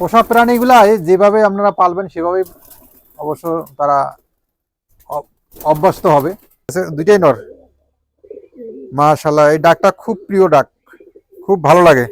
পোষা প্রাণীগুলা যেভাবে আপনারা পালবেন সেভাবেই অবশ্য তারা অভ্যস্ত হবে। আচ্ছা, দুইটাই নর। মাশাল্লাহ এই ডাকটা খুব প্রিয় ডাক। খুব ভালো লাগে।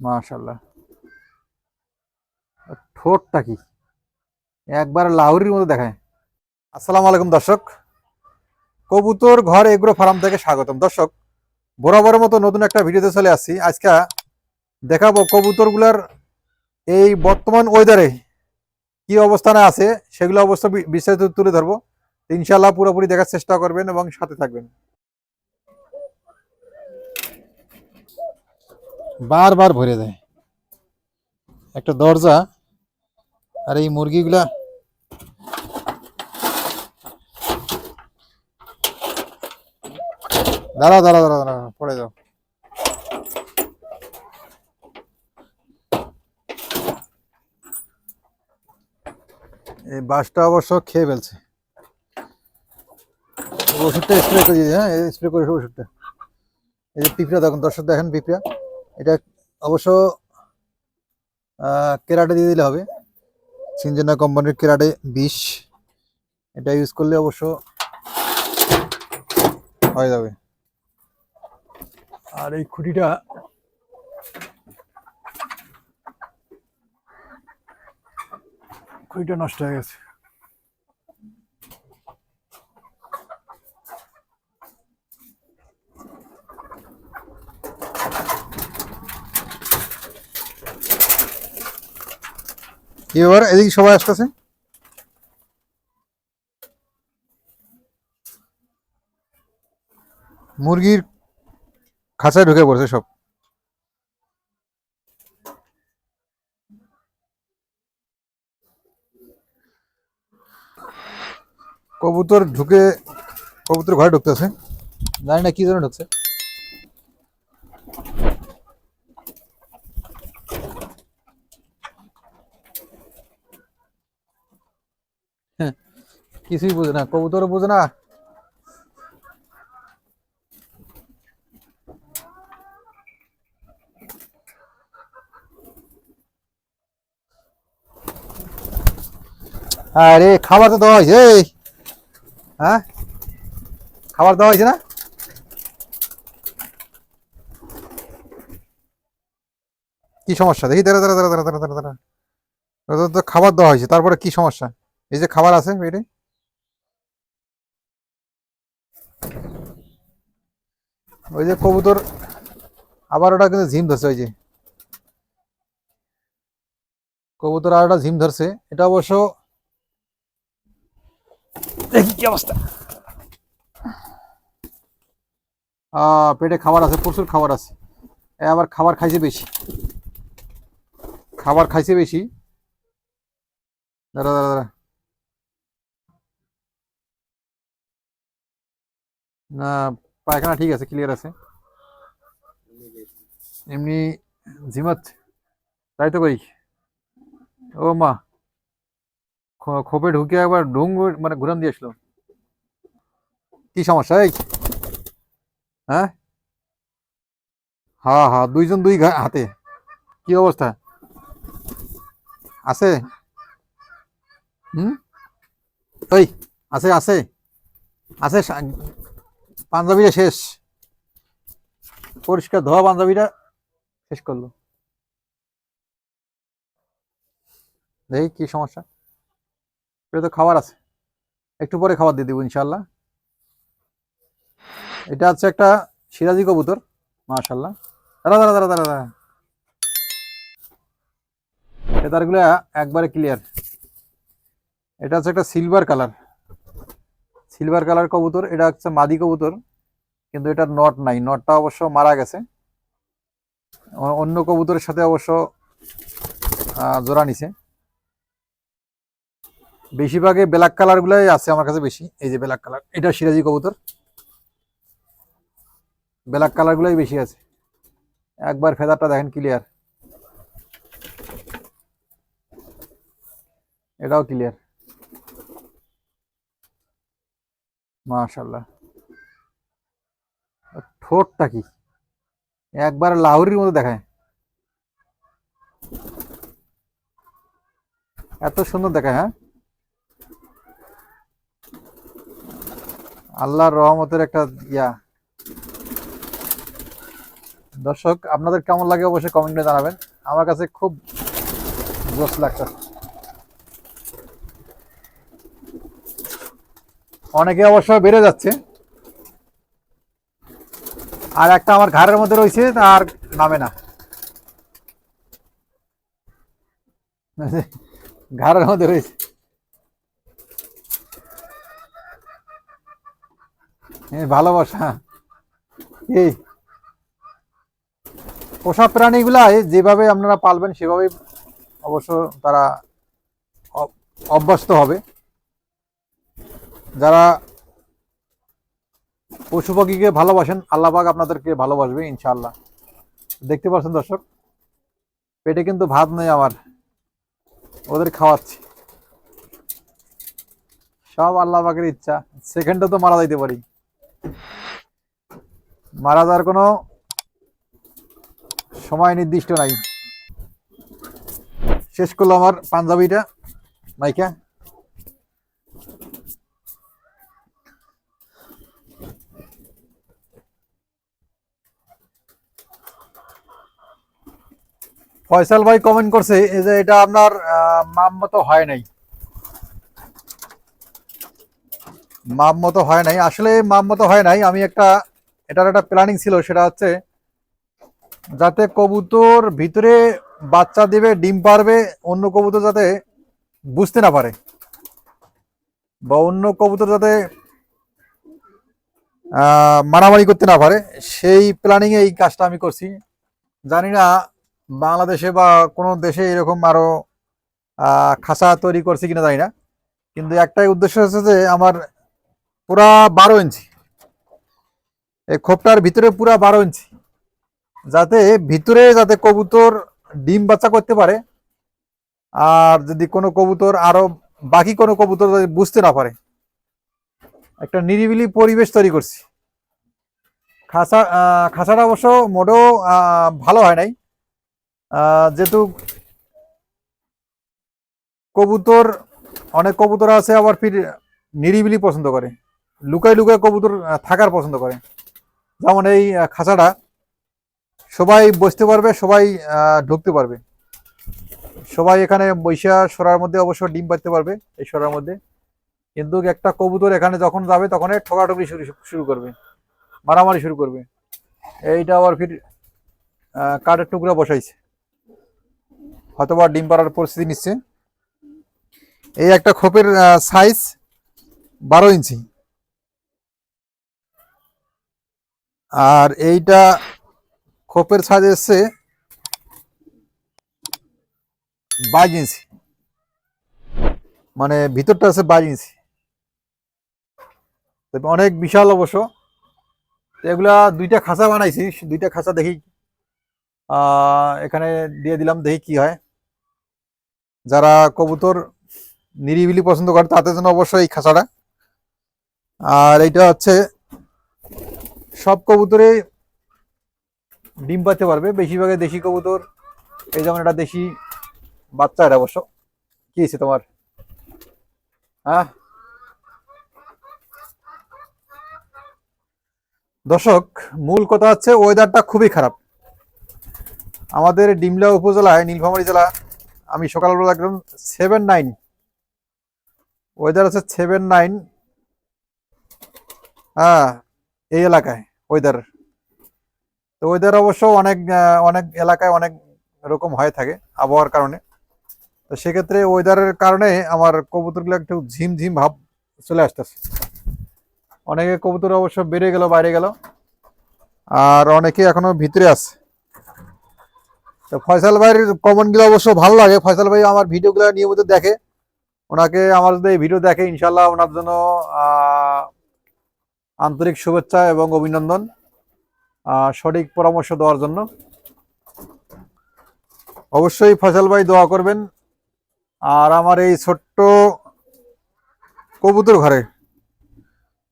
মাশাল্লাহ ঠোঁটটা কি? একবার লাউরির মতো দেখায়। আসসালামু আলাইকুম দর্শক। কবুতর ঘর এগ্রো ফার্ম থেকে স্বাগতম। দর্শক বরাবরের মতো নতুন একটা ভিডিওতে চলে আসছি। আজকে দেখাবো কবুতরগুলার এই বর্তমান ওয়েদারে কি অবস্থানে আছে, সেগুলো অবস্থা বিস্তারিত তুলে ধরবো। ইনশাল্লাহ পুরোপুরি দেখার চেষ্টা করবেন এবং সাথে থাকবেন। বারবার ভরে দেয়। একটা দরজা আর এই মুরগিগুলা দাঁড়া দাঁড়া দাঁড়া দাঁড়া পড়ে যাও। এই বাসটা অবশ্য খেয়ে ফেলছে। ওষুধটা স্প্রে করে হ্যাঁ স্প্রে করে ওষুধটা। এই যে পিঁপড়া, দেখুন, দর্শক দেখেন পিঁপড়া। এটা অবশ্য কেরাটে দিয়ে দিলে হবে। সিনজেনা কোম্পানির কেরাটে বিষ। এটা ইউজ করলে অবশ্য হয়ে যাবে। আর এই খুঁটিটা খুঁটিটা নষ্ট হয়ে গেছে। এবার এদিকে সবাই আসতেছে। মুরগির খাঁচায় ঢুকে পড়ছে সব। কবুতর ঢুকে কবুতর ঘরে ঢুকতেছে জানি না কি জন্য ঢুকছে। হ্যাঁ, কিছুই বোঝে না কবুতরও বোঝে না। আরে, খাবার তো দেওয়া হয়েছে, এই। হ্যাঁ? খাবার দেওয়া হয়েছে না? কি সমস্যা? দেখি, দাঁড়া দাঁড়া দাঁড়া দাঁড়া দাঁড়া দাঁড়া। ওদের তো খাবার দেওয়া হয়েছে, তারপরে কি সমস্যা? এই যে খাবার আছে পেটে ওই যে কবুতর, আবার ওটা কিন্তু ঝিম ধরছে, ওই যে। কবুতর আর ওটা ঝিম ধরছে, এটা অবশ্য দেখি কি অবস্থা। পেটে খাবার আছে, প্রচুর খাবার আছে। আবার খাবার খাইছে বেশি। খাবার খাইছে বেশি। দাঁড়া দাঁড়া দাঁড়া। না, পায়খানা ঠিক আছে ক্লিয়ার আছে। এমনি ঝিমাচ্ছে তাই তো কই? ও মা। খোপে ঢুকে একবার ডুং মানে ঘুরান দিয়ে আসলো। কি সমস্যা, এই? হ্যাঁ? হ্যাঁ হ্যাঁ দুইজন দুই হাতে। কি অবস্থা? আছে? হুম? ওই আছে আছে। আছে পাঞ্জাবিটা শেষ। পরিষ্কার ধোয়া পাঞ্জাবিটা শেষ করল। দেখি কি সমস্যা? এটা তো খাবার আছে। একটু পরে খাবার দিয়ে দেবো ইনশাল্লাহ এটা হচ্ছে একটা সিরাজি কবুতর মাশাল্লাহ দাঁড়া দাঁড়া দাঁড়া দাঁড়া দাঁড়া। ফেদারগুলো একবারে ক্লিয়ার এটা হচ্ছে একটা সিলভার কালার সিলভার কালার কবুতর, এটা হচ্ছে মাদি কবুতর, কিন্তু এটার নট নাই। নটটা অবশ্য মারা গেছে। অন্য কবুতরের সাথে অবশ্য জোড়া নিছে। বেশিরভাগে ব্ল্যাক কালার গুলাই আছে আমার কাছে বেশি, এই যে ব্ল্যাক কালার এটা সিরাজি কবুতর। ব্ল্যাক কালার গুলাই বেশি আছে। একবার ফেদারটা দেখেন ক্লিয়ার এটাও ক্লিয়ার মাশাল্লাহ ঠোঁটটা কি? একবার লাহরির মতো দেখায়। এত সুন্দর দেখায় হ্যাঁ? আল্লাহর রহমতের একটা ইয়া। দর্শক, আপনাদের কেমন লাগে অবশ্যই কমেন্টে জানাবেন। আমার কাছে খুব জোস লাগছে। অনেকে অবশ্য বেড়ে যাচ্ছে। আর একটা আমার ঘাড়ের মধ্যে রয়েছে আর নামে না। ঘাড়ের মধ্যে রয়েছে। ভালোবাসা। এই পোষা প্রাণীগুলা যেভাবে আপনারা পালবেন সেভাবে অবশ্য তারা অভ্যস্ত হবে। যারা পশু পাখিকে ভালোবাসেন আল্লাহবাগ আপনাদেরকে ভালোবাসবে, ইনশাআল্লাহ। দেখতে পাচ্ছেন দর্শক, পেটে কিন্তু ভাত নেই আমার। ওদের খাওয়াচ্ছি। সব আল্লাহ পাকের ইচ্ছা। সেকেন্ডে তো মারা যাইতে পারি। মারা যাওয়ার কোনো সময় নির্দিষ্ট নাই। শেষ করল আমার পাঞ্জাবিটা, মাইকা। ফয়সাল ভাই কমেন্ট করছে, এই যে এটা আপনার মাপ মতো হয় নাই। মাপ মতো হয় নাই। আসলে মাপ মতো হয় নাই। আমি একটা এটার একটা প্ল্যানিং ছিল সেটা হচ্ছে যাতে কবুতর ভিতরে বাচ্চা দেবে ডিম পারবে অন্য কবুতর যাতে বুঝতে না পারে। বা অন্য কবুতর যাতে মারামারি করতে না পারে। সেই প্ল্যানিং এই কাজটা আমি করছি। জানি না বাংলাদেশে বা কোনো দেশে এরকম আরও আহ, খাঁচা তৈরি করছে কিনা জানি না। কিন্তু একটাই উদ্দেশ্য হচ্ছে যে আমার পুরা বারো ইঞ্চি। এই খোপটার ভিতরে পুরা বারো ইঞ্চি। যাতে ভিতরে যাতে কবুতর ডিম বাচ্চা করতে পারে, আর যদি কোনো কবুতর আরও বাকি কোনো কবুতর বুঝতে না পারে, একটা নিরিবিলি পরিবেশ তৈরি করছি। খাসা খাসাটা অবশ্য মোটেও ভালো হয় নাই। যেহেতু কবুতর, অনেক কবুতর আছে আবার ফির নিরিবিলি পছন্দ করে। লুকায় লুকায় কবুতর থাকার পছন্দ করে। যেমন এই খাঁচাটা, সবাই বসতে পারবে, সবাই ঢুকতে পারবে। সবাই এখানে বৈশা সরার মধ্যে অবশ্য ডিম পাড়তে পারবে এই সরার মধ্যে। কিন্তু একটা কবুতর এখানে যখন যাবে, তখন ঠোকাঠুকি শুরু শুরু করবে, মারামারি শুরু করবে। এইটা আবার ফির কাঠের টুকরা বসাইছে। হয়তোবা ডিম পাড়ার পরিস্থিতি নিচ্ছে। এই একটা খোপের সাইজ বারো ইঞ্চি। আর এইটা খোপের সাইজ এসছে বাইশ ইঞ্চি। মানে ভিতরটা আছে বাইশ ইঞ্চি। অনেক বিশাল অবশ্য। এগুলা দুইটা খাঁচা বানাইছি, দুইটা খাঁচা দেখি এখানে দিয়ে দিলাম, দেখি কি হয়। যারা কবুতর নিরিবিলি পছন্দ করে, তাদের জন্য অবশ্যই এই খাঁচাটা। আর এইটা হচ্ছে সব কবুতরে ডিম পাতে পারবে, বেশিরভাগে দেশি কবুতর। এই যেমন এটা দেশি বাচ্চা এটা অবশ্য। কি হয়েছে তোমার? হ্যাঁ? দর্শক, মূল কথা হচ্ছে ওয়েদারটা খুবই খারাপ। আমাদের ডিমলা উপজেলায়, নীলফামারী জেলা, আমি সকালবেলা একদম সেভেন নাইন ওয়েদার আছে সেভেন নাইন হ্যাঁ এই এলাকায় ওয়েদার তো ওয়েদার অবশ্য অনেক অনেক এলাকায় অনেক রকম হয়ে থাকে আবহাওয়ার কারণে। তো সেক্ষেত্রে ওয়েদারের কারণে আমার কবুতরগুলো একটু ঝিমঝিম ভাব চলে আসতেছে। অনেকে কবুতর অবশ্য বেড়ে গেল, বাইরে গেল, আর অনেকে এখনও ভিতরে আছে। তো ফয়সাল ভাইয়ের কমেন্টগুলো অবশ্য ভালো লাগে। ফয়সাল ভাই আমার ভিডিওগুলো নিয়মিত দেখে। ওনাকে আমার যদি এই ভিডিও দেখে ইনশাল্লাহ ওনার জন্য আন্তরিক শুভেচ্ছা এবং অভিনন্দন সঠিক পরামর্শ দেওয়ার জন্য। অবশ্যই ফয়সাল ভাই দোয়া করবেন। আর আমার এই ছোট্ট কবুতর ঘরে,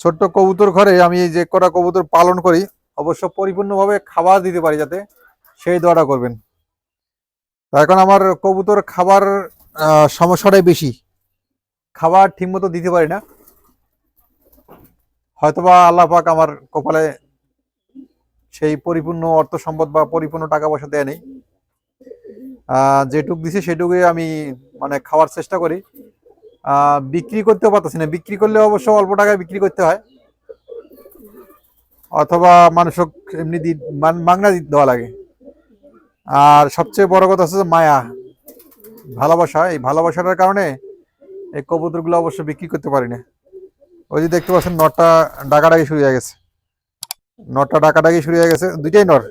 ছোট্ট কবুতর ঘরে আমি যে কটা কবুতর পালন করি, অবশ্য পরিপূর্ণভাবে খাবার দিতে পারি যাতে সেই দোয়াটা করবেন। এখন আমার কবুতর খাবার সমস্যাটাই বেশি। খাবার ঠিকমতো দিতে পারি না। হয়তোবা আল্লাহ পাক আমার কপালে সেই পরিপূর্ণ অর্থ সম্পদ বা পরিপূর্ণ টাকা পয়সা দেয় নেই। যেটুক দিছে সেটুকুই আমি মানে খাওয়ার চেষ্টা করি। বিক্রি করতেও পারতেছি না। বিক্রি করলে অবশ্য অল্প টাকায় বিক্রি করতে হয়। অথবা মানুষক এমনি দি মান- দেওয়া লাগে। আর সবচেয়ে বড় কথা হচ্ছে মায়া, ভালোবাসা। এই ভালোবাসাটার কারণে এই কবুতরগুলো অবশ্য বিক্রি করতে পারি না। ওই যে দেখতে পাচ্ছেন, নটটা ডাকাডাকি শুরু হয়ে গেছে। নটটা ডাকাডাকি শুরু হয়ে গেছে। দুইটাই নর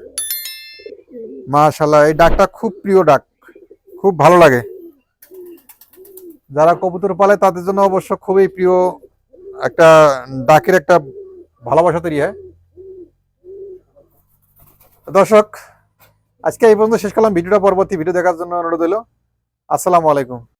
মাশাল্লাহ এই ডাকটা খুব প্রিয় ডাক। খুব ভালো লাগে। যারা কবুতর পালে, তাদের জন্য অবশ্য খুবই প্রিয় একটা ডাকের একটা ভালোবাসা তৈরি হয়। দর্শক, আজকে এই পর্যন্ত শেষ করলাম। ভিডিওটা পরবর্তী ভিডিও দেখার জন্য অনুরোধ হলো আসসালামু আলাইকুম।